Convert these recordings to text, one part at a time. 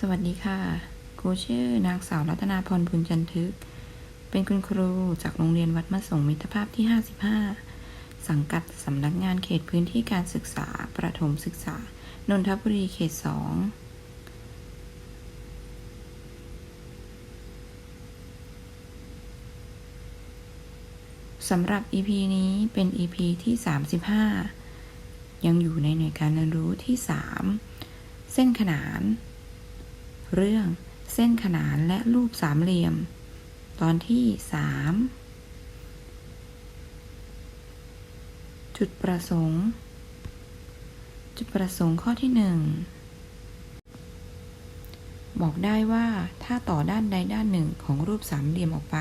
สวัสดีค่ะ ครูชื่อนางสาวรัตนาพรบุญจันทึก เป็นคุณครูจากโรงเรียนวัดมะสงมิตรภาพที่ 55 สังกัดสำนักงานเขตพื้นที่การศึกษา ประถมศึกษา นนทบุรีเขต 2สำหรับ EP นี้เป็น EP ที่ 35 ยังอยู่ในหน่วยการเรียนรู้ที่ 3 เส้นขนาน เรื่องเส้นขนานและรูปสามเหลี่ยม ตอนที่3จุดประสงค์ จุดประสงค์ข้อที่1บอกได้ว่าถ้าต่อด้านใดด้านหนึ่งของรูปสามเหลี่ยมออกไป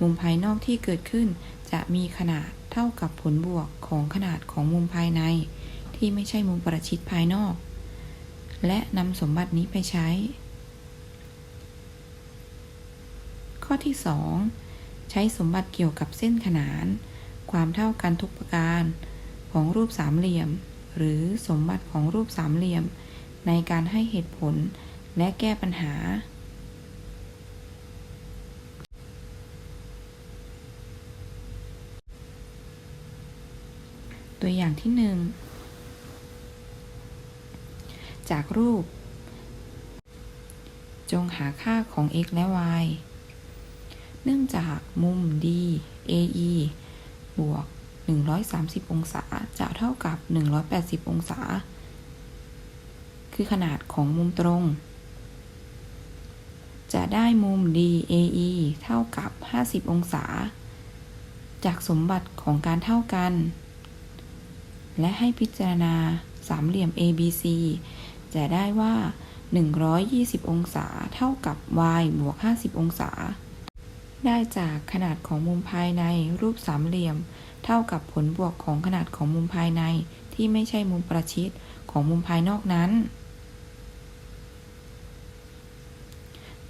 มุมภายนอกที่เกิดขึ้น จะมีขนาดเท่ากับผลบวกของขนาดของมุมภายใน ที่ไม่ใช่มุมประชิดภายนอก และนำสมบัตินี้ไปใช้ ข้อที่ 2 ใช้สมบัติเกี่ยวกับเส้นขนาน ความเท่ากันทุกประการของรูปสามเหลี่ยม หรือสมบัติของรูปสามเหลี่ยม ในการให้เหตุผลและแก้ปัญหา ตัวอย่างที่หนึ่ง จากรูป จงหาค่าของ x และ y เนื่องจากมุม D AE บวก 130 องศา จะเท่ากับ 180 องศา คือขนาดของมุมตรง จะได้มุม DAE เท่ากับ 50 องศา จากสมบัติของการเท่ากัน และให้พิจารณาสามเหลี่ยม ABC จะได้ว่า 120 องศาเท่ากับ y บวก 50 องศา ได้จากขนาดของมุมภายในรูปสามเหลี่ยม เท่ากับผลบวกของขนาดของมุมภายในที่ไม่ใช่มุมประชิดของมุมภายนอกนั้น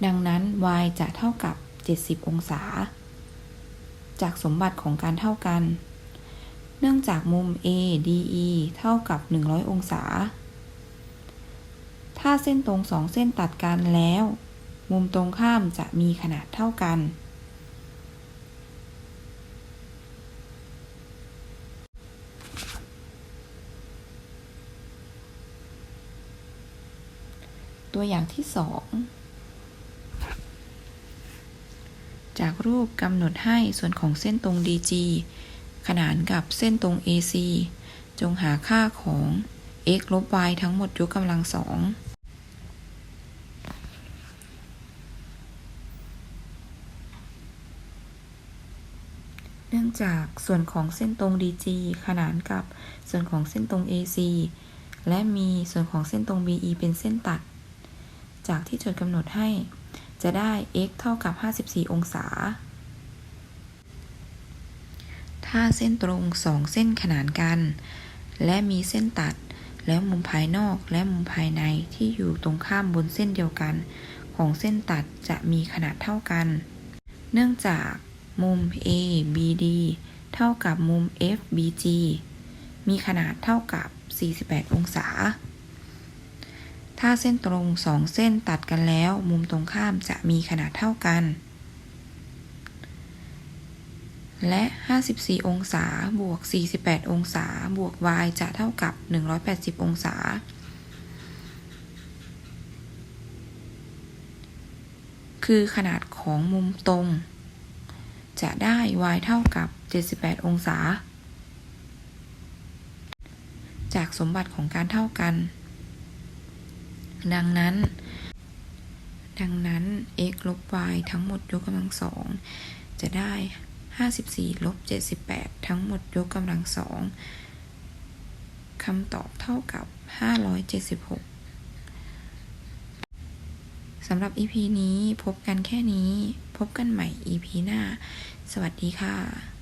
ดังนั้น y จะเท่ากับ 70 องศา จากสมบัติของการเท่ากัน เนื่องจากมุม ADE เท่ากับ 100 องศา ถ้าเส้นตรงสองเส้นตัดกันแล้ว มุมตรงข้ามจะมีขนาดเท่ากัน ตัวอย่างที่สองจากรูปกำหนดให้ส่วนของเส้นตรง DG ขนานกับเส้นตรง AC จงหาค่าของ x ลบ y ทั้งหมดยกกำลังสอง เนื่อง จากส่วนของเส้นตรง DG ขนานกับส่วนของเส้นตรง AC และมีส่วนของเส้นตรง BE เป็นเส้นตัด จากที่โจทย์กำหนดให้ จะได้ x เท่ากับ 54 องศา ถ้าเส้นตรงสองเส้นขนานกัน และมีเส้นตัด แล้วมุมภายนอกและมุมภายในที่อยู่ตรงข้ามบนเส้นเดียวกัน ของเส้นตัดจะมีขนาดเท่ากัน เนื่องจาก มุม A BD เท่ากับมุม FBG มีขนาดเท่ากับ 48 องศา ถ้าเส้นตรงสองเส้นตัดกันแล้ว มุมตรงข้ามจะมีขนาดเท่ากัน และ 54 องศาบวก 48 องศาบวก y จะเท่ากับ 180 องศาคือขนาดของมุมตรง จะได้ y เท่ากับ 78 องศา จากสมบัติของการเท่ากัน ดังนั้น ดังนั้น x ลบ y ทั้งหมดยกกำลังสองจะได้ 54 ลบ 78 ทั้งหมดยกกำลังสองคำตอบเท่ากับ 576สำหรับ EP นี้พบกันแค่นี้ พบกันใหม่ EP หน้า สวัสดีค่ะ